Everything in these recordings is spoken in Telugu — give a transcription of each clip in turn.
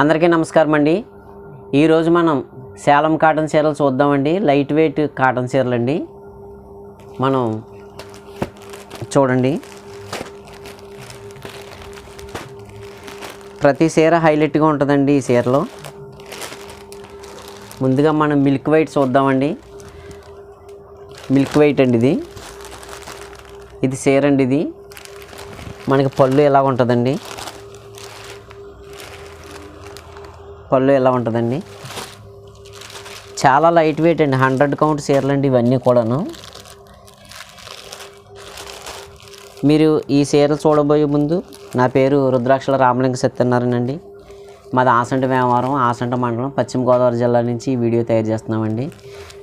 అందరికీ నమస్కారం అండి. ఈరోజు మనం సేలం కాటన్ చీరలు చూద్దామండి. లైట్ వెయిట్ కాటన్ చీరలు అండి మనం చూడండి. ప్రతి చీర హైలైట్గా ఉంటుందండి ఈ చీరలో. ముందుగా మనం మిల్క్ వైట్ చూద్దామండి. మిల్క్ వైట్ అండి ఇది. ఇది చీర అండి ఇది. మనకి పళ్ళు ఎలా ఉంటుందండి. పళ్ళు ఎలా ఉంటుందండి? చాలా లైట్ వెయిట్ అండి. హండ్రెడ్ కౌంట్ చీరలు అండి ఇవన్నీ కూడాను. మీరు ఈ చీరలు చూడబోయే ముందు నా పేరు రుద్రాక్షల రామలింగ సత్యనారాయణండి మాది ఆసంట వేమవరం ఆసంట మండలం పశ్చిమ గోదావరి జిల్లా నుంచి ఈ వీడియో తయారు చేస్తున్నామండి.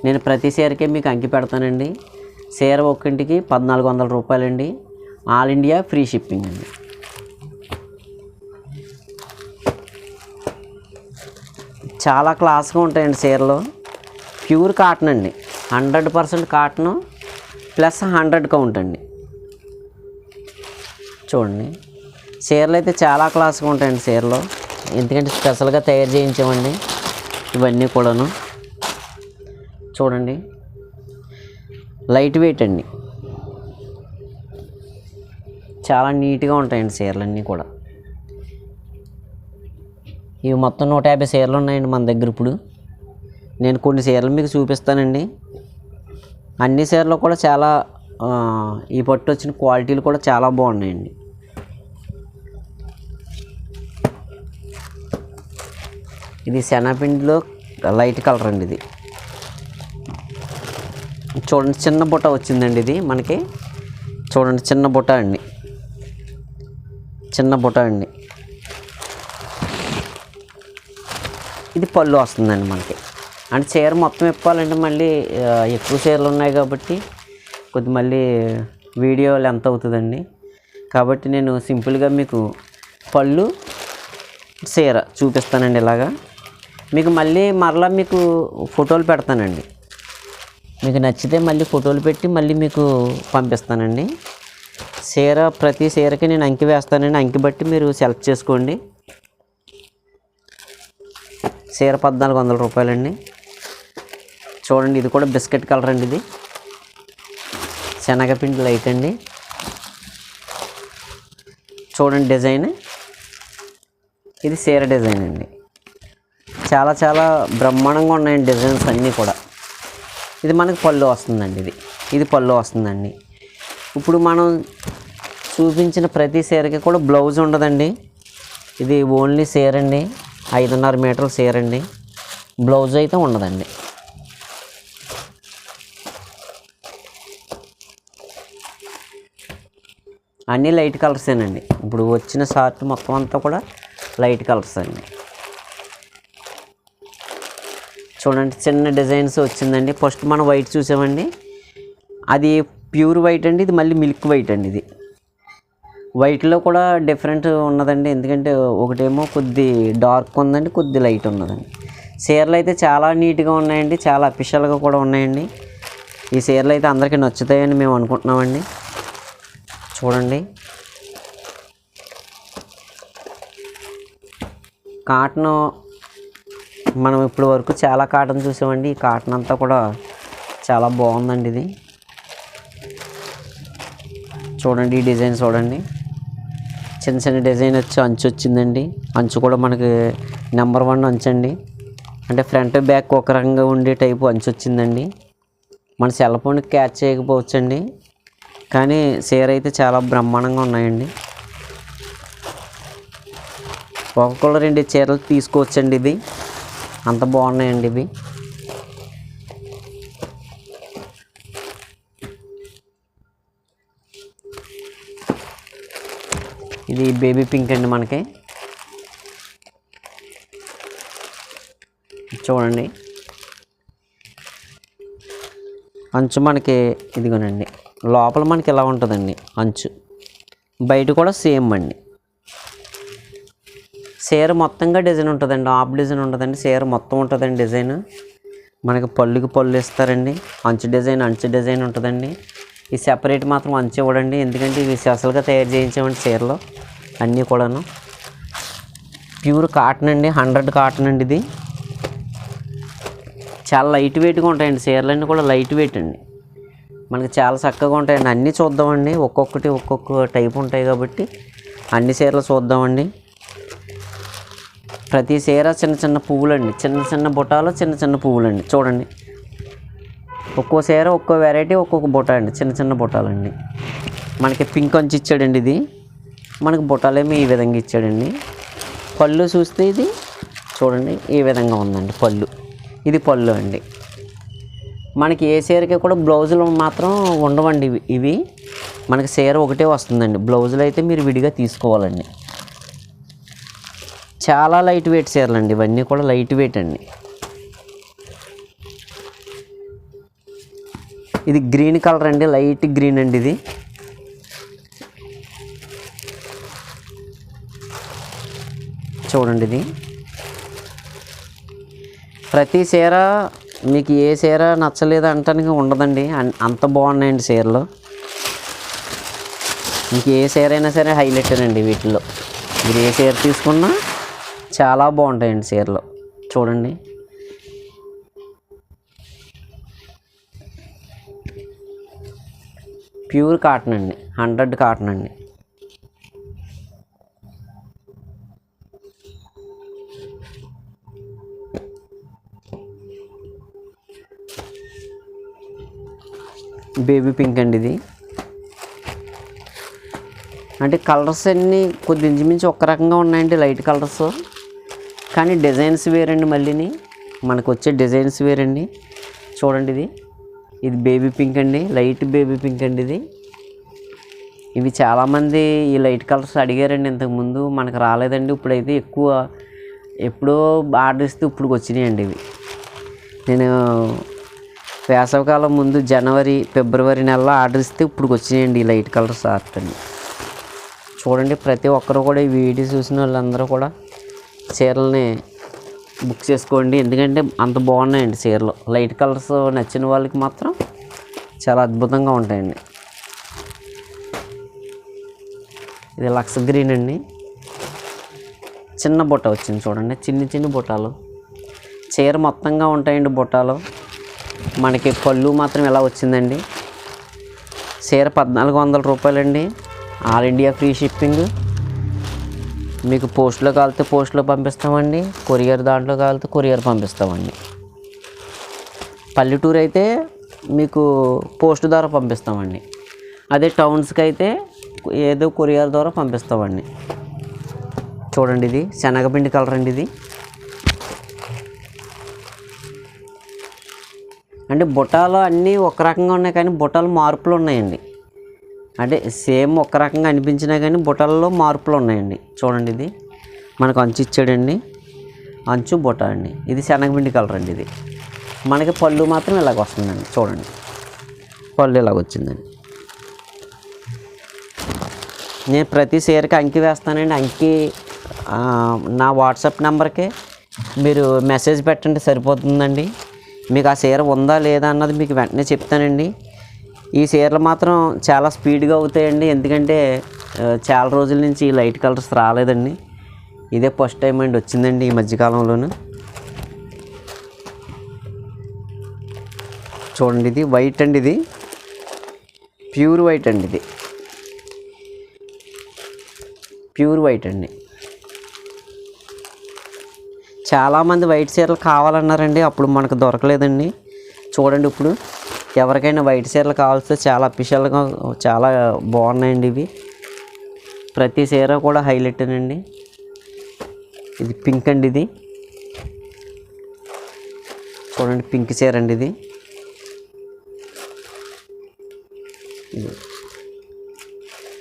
నేను ప్రతి చీరకే మీకు అంకి పెడతానండి. చీర ఒక్కింటికి పద్నాలుగు వందల రూపాయలండి. ఆల్ ఇండియా ఫ్రీ షిప్పింగ్ అండి. చాలా క్లాస్గా ఉంటాయండి చీరలు. ప్యూర్ కాటన్ అండి. Hundred percent cotton plus hundred count అండి. చూడండి. చీరలు అయితే చాలా క్లాస్గా ఉంటాయండి చీరలు. ఎందుకంటే స్పెషల్గా తయారు చేయించామండి. ఇవన్నీ కూడాను. చూడండి. లైట్ వెయిట్ అండి. చాలా నీట్గా ఉంటాయండి చీరలన్నీ కూడా. ఇవి మొత్తం నూట యాభై చీరలు ఉన్నాయండి మన దగ్గర ఇప్పుడు. నేను కొన్ని చీరలు మీకు చూపిస్తానండి. అన్ని చీరలు కూడా చాలా ఈ పట్టు వచ్చిన క్వాలిటీలు కూడా చాలా బాగున్నాయండి. ఇది శనపిండిలో లైట్ కలర్ అండి ఇది. చూడండి చిన్న బుట్ట వచ్చిందండి ఇది మనకి. చూడండి చిన్న బుట్ట అండి. చిన్న బుట్ట అండి. ఇది పళ్ళు వస్తుందండి మనకి. అంటే చీర మొత్తం ఇప్పాలంటే మళ్ళీ ఎక్కువ చీరలు ఉన్నాయి కాబట్టి కొద్ది మళ్ళీ వీడియో లెంత్ అవుతుందండి. కాబట్టి నేను సింపుల్గా మీకు పళ్ళు చీర చూపిస్తానండి ఇలాగా. మీకు మళ్ళీ మరలా మీకు ఫోటోలు పెడతానండి. మీకు నచ్చితే మళ్ళీ ఫోటోలు పెట్టి మళ్ళీ మీకు పంపిస్తానండి. చీర ప్రతి చీరకి నేను అంకి వేస్తానండి. అంకి బట్టి మీరు సెలెక్ట్ చేసుకోండి. చీర పద్నాలుగు వందల రూపాయలండి. చూడండి ఇది కూడా బిస్కెట్ కలర్ అండి ఇది. శనగపిండి లైట్ అండి. చూడండి డిజైన్. ఇది చీర డిజైన్ అండి. చాలా చాలా బ్రహ్మాండంగా ఉన్నాయండి డిజైన్స్ అన్నీ కూడా. ఇది మనకి పళ్ళు వస్తుందండి ఇది. ఇది పళ్ళు వస్తుందండి. ఇప్పుడు మనం చూపించిన ప్రతి చీరకి కూడా బ్లౌజ్ ఉండదండి. ఇది ఓన్లీ చీర అండి. ఐదున్నర మీటర్లు చీర అండి బ్లౌజ్ అయితే ఉండదండి. అన్నీ లైట్ కలర్సేనండి ఇప్పుడు వచ్చిన షార్ట్ మొత్తం అంతా కూడా లైట్ కలర్స్ అండి. చూడండి చిన్న డిజైన్స్ వచ్చిందండి. ఫస్ట్ మనం వైట్ చూసామండి. అది ప్యూర్ వైట్ అండి ఇది మళ్ళీ మిల్క్ వైట్ అండి ఇది. వైట్లో కూడా డిఫరెంట్ ఉన్నదండి. ఎందుకంటే ఒకటేమో కొద్ది డార్క్ ఉందండి కొద్ది లైట్ ఉన్నదండి. చీరలు అయితే చాలా నీట్గా ఉన్నాయండి చాలా అఫిషియల్గా కూడా ఉన్నాయండి. ఈ చీరలు అయితే అందరికీ నచ్చుతాయని మేము అనుకుంటున్నామండి. చూడండి. కాటన్ మనం ఇప్పుడు వరకు చాలా కాటన్ చూసామండి. ఈ కాటన్ అంతా కూడా చాలా బాగుందండి ఇది. చూడండి ఈ డిజైన్ చూడండి. చిన్న చిన్న డిజైన్ వచ్చి అంచు వచ్చిందండి. అంచు కూడా మనకి నెంబర్ వన్ అంచు అండి. అంటే ఫ్రంట్ బ్యాక్ ఒక రకంగా ఉండే టైపు అంచు వచ్చిందండి. మన సెల్ ఫోన్ క్యాచ్ చేయకపోవచ్చండి. కానీ చీర అయితే చాలా బ్రహ్మాండంగా ఉన్నాయండి. ఒక్కొక్కళ్ళు రెండు చీరలు తీసుకోవచ్చండి ఇది అంత బాగున్నాయండి ఇవి. ఇది బేబీ పింక్ అండి మనకి. చూడండి. అంచు మనకి ఇదిగోనండి. లోపల మనకి ఇలా ఉంటుందండి అంచు? బయట కూడా సేమ్ అండి. చీర మొత్తంగా డిజైన్ ఉంటుందండి. ఆఫ్ డిజైన్ ఉంటుందండి. చీర మొత్తం ఉంటుందండి డిజైన్. మనకి పళ్ళుకి పళ్ళు ఇస్తారండి. అంచు డిజైన్ అంచు డిజైన్ ఉంటుందండి. ఈ సెపరేట్ మాత్రం అంచు ఇవ్వడండి. ఎందుకంటే ఇవి స్పెషల్గా తయారు చేయించామండి చీరలో. అన్నీ కూడాను. ప్యూర్ కాటన్ అండి హండ్రెడ్ కాటన్ అండి ఇది. చాలా లైట్ వెయిట్గా ఉంటాయండి చీరలన్నీ కూడా లైట్ వెయిట్ అండి. మనకి చాలా చక్కగా ఉంటాయండి అన్నీ చూద్దామండి. ఒక్కొక్కటి ఒక్కొక్క టైప్ ఉంటాయి కాబట్టి అన్ని చీరలు చూద్దామండి. ప్రతి చీర చిన్న చిన్న పువ్వులండి చిన్న చిన్న బుటాలు చిన్న చిన్న పువ్వులండి చూడండి. ఒక్కో చీర ఒక్కో వెరైటీ ఒక్కొక్క బుట్ట అండి చిన్న చిన్న బుట్టాలండి మనకి పింక్ అంచు ఇచ్చాడండి ఇది. మనకు బుట్టాలేమో ఈ విధంగా ఇచ్చాడండి. పళ్ళు చూస్తే ఇది చూడండి ఈ విధంగా ఉందండి పళ్ళు. ఇది పళ్ళు అండి. మనకి ఏ చీరకి కూడా బ్లౌజులు మాత్రం ఉండవండి ఇవి. ఇవి మనకి చీర ఒకటే వస్తుందండి. బ్లౌజులు అయితే మీరు విడిగా తీసుకోవాలండి. చాలా లైట్ వెయిట్ చీరలు అండి ఇవన్నీ కూడా లైట్ వెయిట్ అండి. ఇది గ్రీన్ కలర్ అండి. లైట్ గ్రీన్ అండి ఇది. చూడండి ఇది. ప్రతి చీర మీకు ఏ చీర నచ్చలేదు అంటానికి ఉండదండి. అన్- అంత బాగున్నాయండి చీరలు. మీకు ఏ చీర అయినా సరే హైలైట్ అండి వీటిలో మీరు ఏ చీర తీసుకున్నా చాలా బాగుంటాయండి చీరలు. చూడండి. ప్యూర్ కాటన్ అండి. హండ్రెడ్ కాటన్ అండి. బేబీ పింక్ అండి ఇది. అంటే కలర్స్ అన్నీ కొద్ది ఇంచుమించు ఒక రకంగా ఉన్నాయండి లైట్ కలర్స్. కానీ డిజైన్స్ వేరండి మళ్ళీని. మనకు వచ్చే డిజైన్స్ వేరండి. చూడండి ఇది. ఇది బేబీ పింక్ అండి. లైట్ బేబీ పింక్ అండి ఇది. ఇవి చాలామంది ఈ లైట్ కలర్స్ అడిగారండి ఇంతకుముందు. మనకు రాలేదండి. ఇప్పుడైతే ఎక్కువ ఎప్పుడో ఆర్డర్ ఇస్తే ఇప్పుడు వచ్చినాయండి ఇవి. నేను వేసవికాలం ముందు జనవరి ఫిబ్రవరి నెలలో ఆర్డర్ ఇస్తే ఇప్పుడు వచ్చినాయండి ఈ లైట్ కలర్స్ షార్ట్ అండి చూడండి ప్రతి ఒక్కరు కూడా ఈ వీడియో చూసిన వాళ్ళందరూ కూడా చీరల్ని బుక్ చేసుకోండి. ఎందుకంటే అంత బాగున్నాయండి చీరలు. లైట్ కలర్స్ నచ్చిన వాళ్ళకి మాత్రం చాలా అద్భుతంగా ఉంటాయండి. ఇది లక్స్ గ్రీన్ అండి. చిన్న బుట్ట వచ్చింది చూడండి చిన్ని చిన్ని బుట్టాలు. చీర మొత్తంగా ఉంటాయండి బుట్టాలు. మనకి పళ్ళు మాత్రం ఎలా వచ్చిందండి? చీర పద్నాలుగు వందల రూపాయలండి. All India free shipping. మీకు పోస్ట్లో కాలితే పోస్ట్లో పంపిస్తామండి. కొరియర్ దాంట్లో కాలితే కొరియర్ పంపిస్తామండి. పల్లెటూరు అయితే మీకు పోస్ట్ ద్వారా పంపిస్తామండి. అదే టౌన్స్కి అయితే ఏదో కొరియర్ ద్వారా పంపిస్తామండి. చూడండి ఇది శనగపిండి కలర్ అండి ఇది. అంటే బుటాలు అన్నీ ఒక రకంగా ఉన్నాయి కానీ బుట్టాలు మార్పులు ఉన్నాయండి. అంటే సేమ్ ఒక రకంగా అనిపించినా కానీ బుటాలలో మార్పులు ఉన్నాయండి. చూడండి ఇది. మనకు అంచు ఇచ్చాడండి. అంచు బుట్ట అండి. ఇది శనగపిండి కలర్ అండి ఇది. మనకి పళ్ళు మాత్రం ఇలాగ వస్తుందండి. చూడండి. పళ్ళు ఇలాగ వచ్చిందండి. నేను ప్రతి చీరకి అంకి వేస్తానండి. అంకి నా వాట్సాప్ నెంబర్కి మీరు మెసేజ్ పెట్టండి సరిపోతుందండి. మీకు ఆ చీర ఉందా లేదా అన్నది మీకు వెంటనే చెప్తానండి. ఈ చీరలు మాత్రం చాలా స్పీడ్గా అవుతాయండి. ఎందుకంటే చాలా రోజుల నుంచి ఈ లైట్ కలర్స్ రాలేదండి. ఇదే ఫస్ట్ టైం అండి వచ్చిందండి ఈ మధ్యకాలంలోను చూడండి ఇది వైట్ అండి ఇది. ప్యూర్ వైట్ అండి ఇది. ప్యూర్ వైట్ అండి. చాలామంది వైట్ చీరలు కావాలన్నారండి అప్పుడు మనకు దొరకలేదండి. చూడండి ఇప్పుడు ఎవరికైనా వైట్ చీరలు కావాల్సి చాలా అఫిషియల్గా చాలా బాగున్నాయండి ఇవి. ప్రతి చీర కూడా హైలైట్ అండి ఇది పింక్ అండి ఇది. చూడండి పింక్ చీర అండి ఇది.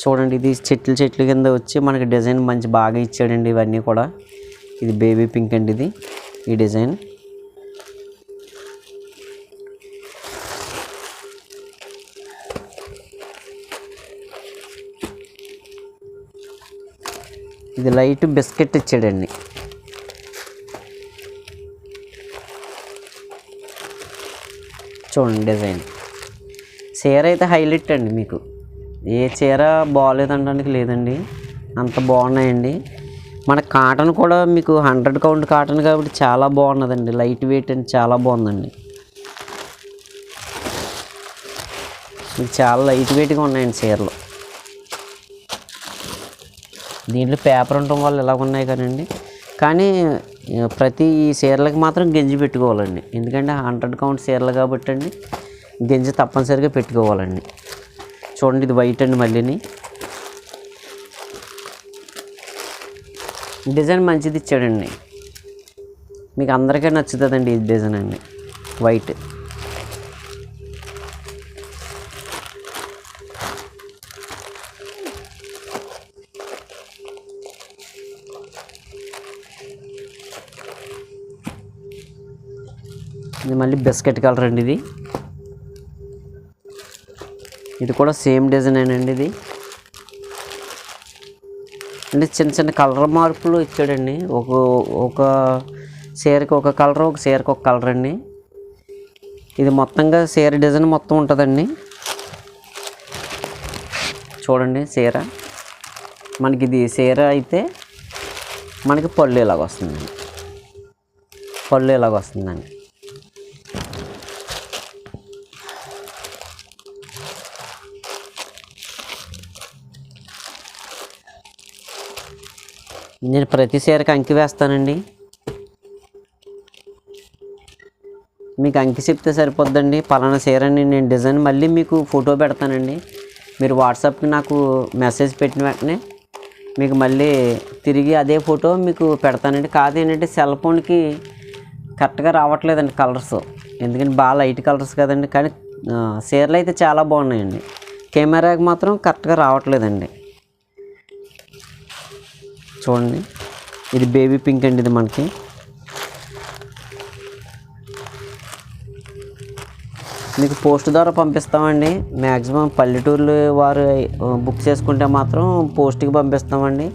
చూడండి ఇది చెట్లు చెట్లు కింద వచ్చి మనకి డిజైన్ మంచి బాగా ఇచ్చాడండి ఇవన్నీ కూడా. ఇది బేబీ పింక్ అండి ఇది ఈ డిజైన్. ఇది లైట్ బిస్కెట్ ఇచ్చాడండి. చూడండి డిజైన్. చీర అయితే హైలైట్ అండి మీకు. ఏ చీర బాగాలేదనడానికి లేదండి. అంత బాగున్నాయండి. మన కాటన్ కూడా మీకు హండ్రెడ్ కౌంట్ కాటన్ కాబట్టి చాలా బాగున్నదండి. లైట్ వెయిట్ అండ్ చాలా బాగుందండి. మీకు చాలా లైట్ వెయిట్గా ఉన్నాయండి చీరలు. దీంట్లో పేపర్ ఉండటం వల్ల ఇలా ఉన్నాయి కానండి కానీ ప్రతి చీరలకు మాత్రం గింజి పెట్టుకోవాలండి. ఎందుకంటే హండ్రెడ్ కౌంట్ చీరలు కాబట్టి అండి గింజ తప్పనిసరిగా పెట్టుకోవాలండి. చూడండి ఇది వైట్ అండి మళ్ళీని. డిజైన్ మంచిది ఇచ్చాడండి. మీకు అందరికీ నచ్చుతుందండి ఈ డిజైన్ అండి. వైట్ ఇది మళ్ళీ బిస్కెట్ కలర్ అండి ఇది. ఇది కూడా సేమ్ డిజైన్ అండి ఇది. అంటే చిన్న చిన్న కలర్ మార్పులు ఇచ్చాడండి. ఒక ఒక చీరకి ఒక కలర్ ఒక చీరకి ఒక కలర్ అండి. ఇది మొత్తంగా చీర డిజైన్ మొత్తం ఉంటుందండి. చూడండి చీర. మనకి ఇది చీర అయితే మనకి పళ్ళు ఇలాగ వస్తుందండి. పళ్ళు ఇలాగ వస్తుందండి. నేను ప్రతి చీరకి అంకి వేస్తానండి. మీకు అంకి చెప్తే సరిపోద్దండి. పలానా చీరని నేను డిజైన్ మళ్ళీ మీకు ఫోటో పెడతానండి. మీరు వాట్సాప్కి నాకు మెసేజ్ పెట్టిన వెంటనే మీకు మళ్ళీ తిరిగి అదే ఫోటో మీకు పెడతానండి. కాదు ఏంటంటే సెల్ ఫోన్కి కరెక్ట్గా రావట్లేదండి కలర్స్. ఎందుకంటే బాగా లైట్ కలర్స్ కదండి. కానీ చీరలు అయితే చాలా బాగున్నాయండి. కెమెరాకి మాత్రం కరెక్ట్గా రావట్లేదండి. చూడండి. ఇది బేబీ పింక్ అండి ఇది మనకి. మీకు పోస్ట్ ద్వారా పంపిస్తామండి. మ్యాక్సిమం పల్లెటూర్లు వారు బుక్ చేసుకుంటే మాత్రం పోస్ట్కి పంపిస్తామండి.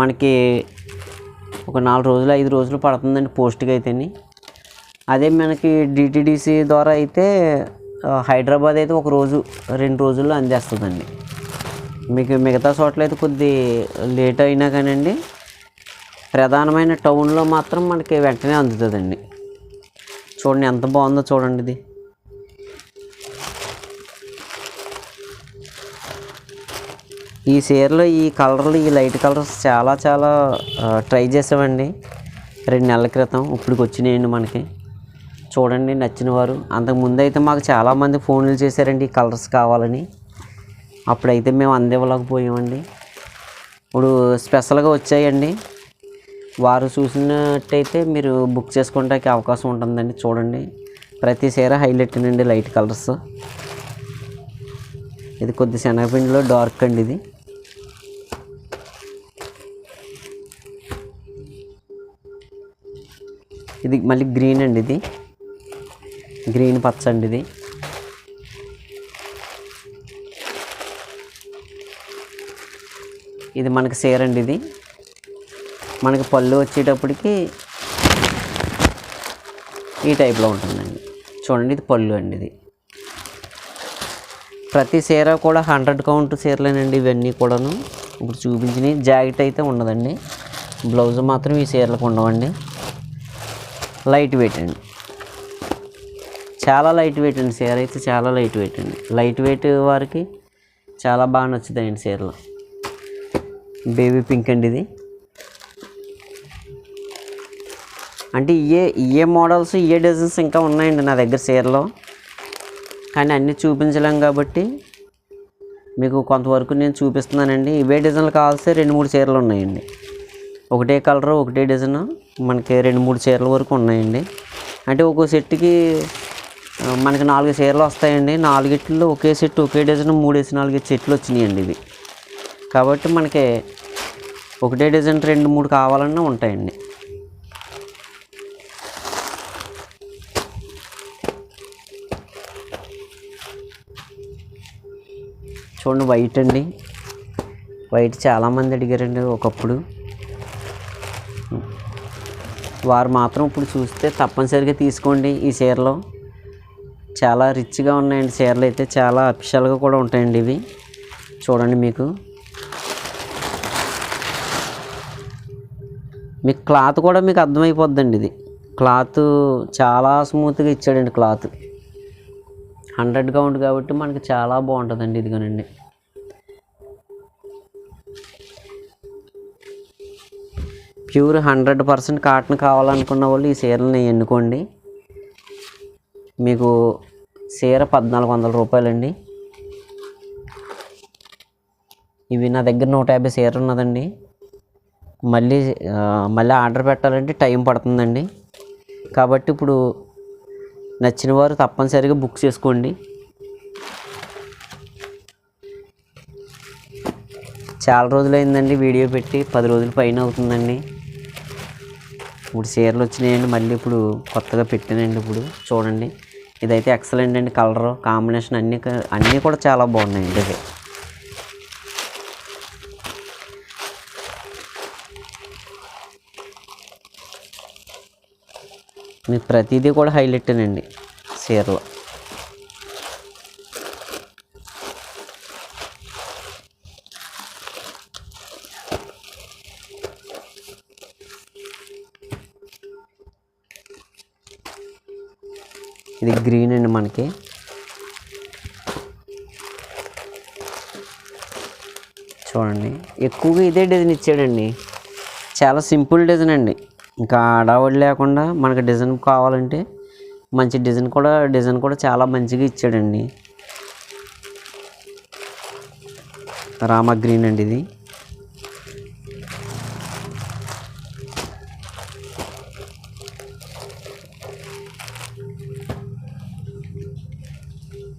మనకి ఒక నాలుగు రోజులు ఐదు రోజులు పడుతుందండి పోస్ట్కి అయితేని. అదే మనకి డిటిడిసి ద్వారా అయితే హైదరాబాద్ అయితే ఒక రోజు రెండు రోజుల్లో అందేస్తుందండి. మీకు మిగతా చోట్ల అయితే కొద్ది లేట్ అయినా కానండి ప్రధానమైన టౌన్లో మాత్రం మనకి వెంటనే అందుతుందండి. చూడండి ఎంత బాగుందో చూడండి ఇది. ఈ చీరలో ఈ కలర్లు ఈ లైట్ కలర్స్ చాలా చాలా ట్రై చేసామండి. రెండు నెలల క్రితం ఇప్పటికి వచ్చినాయండి మనకి. చూడండి నచ్చిన వారు. అంతకుముందు అయితే మాకు చాలామంది ఫోన్లు చేశారండి ఈ కలర్స్ కావాలని. అప్పుడైతే మేము అందివ్వలేకపోయామండి ఇప్పుడు స్పెషల్గా వచ్చాయండి. వారు చూసినట్టయితే మీరు బుక్ చేసుకోవడానికి అవకాశం ఉంటుందండి చూడండి. ప్రతి చీర హైలైట్ అండి లైట్ కలర్స్. ఇది కొద్ది శనగపిండిలో డార్క్ అండి ఇది. ఇది మళ్ళీ గ్రీన్ అండి ఇది. గ్రీన్ పచ్చ అండి ఇది. ఇది మనకి చీర అండి ఇది. మనకి పళ్ళు వచ్చేటప్పటికి ఈ టైప్లో ఉంటుందండి. చూడండి ఇది పళ్ళు అండి ఇది. ప్రతి చీర కూడా హండ్రెడ్ కౌంట్ చీరలేనండి ఇవన్నీ కూడాను. ఇప్పుడు చూపించినవి జాకెట్ అయితే ఉండదండి బ్లౌజ్ మాత్రం ఈ చీరలకు ఉండవండి. లైట్ వెయిట్ అండి. చాలా లైట్ వెయిట్ అండి. చీర అయితే చాలా లైట్ వెయిట్ అండి. లైట్ వెయిట్ వారికి చాలా బాగా నచ్చుతాయండి చీరలు. బేబీ పింక్ అండి ఇది. అంటే ఇయే ఇయే మోడల్స్ ఇయే డిజైన్స్ ఇంకా ఉన్నాయండి నా దగ్గర చీరలో. కానీ అన్నీ చూపించలేం కాబట్టి మీకు కొంతవరకు నేను చూపిస్తున్నానండి. ఇవే డిజైన్లు కావాల్సి రెండు మూడు చీరలు ఉన్నాయండి. ఒకటే కలర్ ఒకటే డిజైన్ మనకి రెండు మూడు చీరల వరకు ఉన్నాయండి. అంటే ఒక్కో సెట్కి మనకి నాలుగు చీరలు వస్తాయండి. నాలుగిట్లో ఒకే సెట్ ఒకే డిజైన్ మూడేసి నాలుగు సెట్లు వచ్చినాయండి ఇవి. కాబట్టి మనకి ఒకటే డిజైన్ రెండు మూడు కావాలన్నా ఉంటాయండి. చూడండి వైట్ అండి. వైట్ చాలామంది అడిగారండి ఒకప్పుడు. వారు మాత్రం ఇప్పుడు చూస్తే తప్పనిసరిగా తీసుకోండి ఈ చీరలో. చాలా రిచ్గా ఉన్నాయండి చీరలు అయితే చాలా అఫిషియల్గా కూడా ఉంటాయండి ఇవి. చూడండి మీకు. మీకు క్లాత్ కూడా మీకు అర్థమైపోద్దండి ఇది. క్లాత్ చాలా స్మూత్గా ఇచ్చాడండి క్లాత్. హండ్రెడ్ కౌంట్ కాబట్టి మనకి చాలా బాగుంటుందండి ఇదిగోనండి ప్యూర్ హండ్రెడ్ పర్సెంట్ కాటన్ కావాలనుకున్న వాళ్ళు ఈ చీరని ఎన్నుకోండి మీకు చీర పద్నాలుగు వందల రూపాయలండి. ఇవి నా దగ్గర నూట యాభై చీర ఉన్నదండి మళ్ళీ మళ్ళీ ఆర్డర్ పెట్టాలంటే టైం పడుతుందండి. కాబట్టి ఇప్పుడు నచ్చిన వారు తప్పనిసరిగా బుక్ చేసుకోండి. చాలా రోజులైందండి వీడియో పెట్టి పది రోజుల పైన అవుతుందండి. ఇప్పుడు చీరలు వచ్చినాయండి మళ్ళీ ఇప్పుడు కొత్తగా పెట్టానండి ఇప్పుడు చూడండి. ఇదైతే ఎక్సలెంట్ అండి కలరు కాంబినేషన్ అన్నీ అన్నీ కూడా చాలా బాగున్నాయండి ఇది మీకు ప్రతిదీ కూడా హైలైట్ అండి చీరలో. ఇది గ్రీన్ అండి మనకి. చూడండి ఎక్కువగా ఇదే డిజైన్ ఇచ్చాడండి. చాలా సింపుల్ డిజైన్ అండి. ఇంకా ఆడవాడి లేకుండా మనకి డిజైన్ కావాలంటే మంచి డిజైన్ కూడా డిజైన్ కూడా చాలా మంచిగా ఇచ్చాడండి. రామ గ్రీన్ అండి ఇది.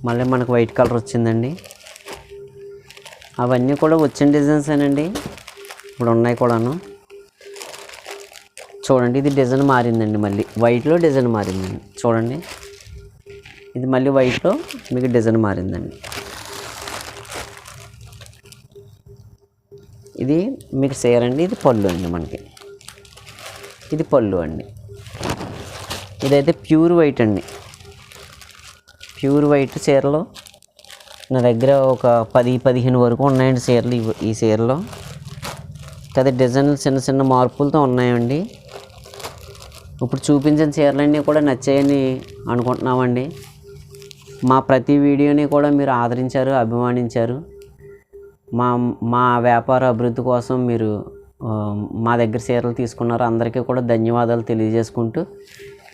మళ్ళీ మనకు వైట్ కలర్ వచ్చిందండి. అవన్నీ కూడా వచ్చిన డిజైన్స్ అండి ఇప్పుడు ఉన్నాయి కూడాను. చూడండి ఇది డిజైన్ మారిందండి మళ్ళీ. వైట్లో డిజైన్ మారిందండి. చూడండి. ఇది మళ్ళీ వైట్లో మీకు డిజైన్ మారిందండి. ఇది మీకు సేర్ అండి ఇది పళ్ళు అండి మనకి. ఇది పళ్ళు అండి. ఇదైతే ప్యూర్ వైట్ అండి. ప్యూర్ వైట్ చీరలు. నా దగ్గర ఒక పది పదిహేను వరకు ఉన్నాయండి చీరలు ఈ చీరలో. కదా డిజైన్లు చిన్న చిన్న మార్పులతో ఉన్నాయండి. ఇప్పుడు చూపించిన చీరలన్నీ కూడా నచ్చాయని అనుకుంటున్నామండి. మా ప్రతి వీడియోని కూడా మీరు ఆదరించారు అభిమానించారు. మా మా వ్యాపార అభివృద్ధి కోసం మీరు మా దగ్గర చీరలు తీసుకున్నారు. అందరికీ కూడా ధన్యవాదాలు తెలియజేసుకుంటూ.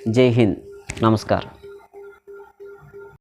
జై హింద్. నమస్కారం.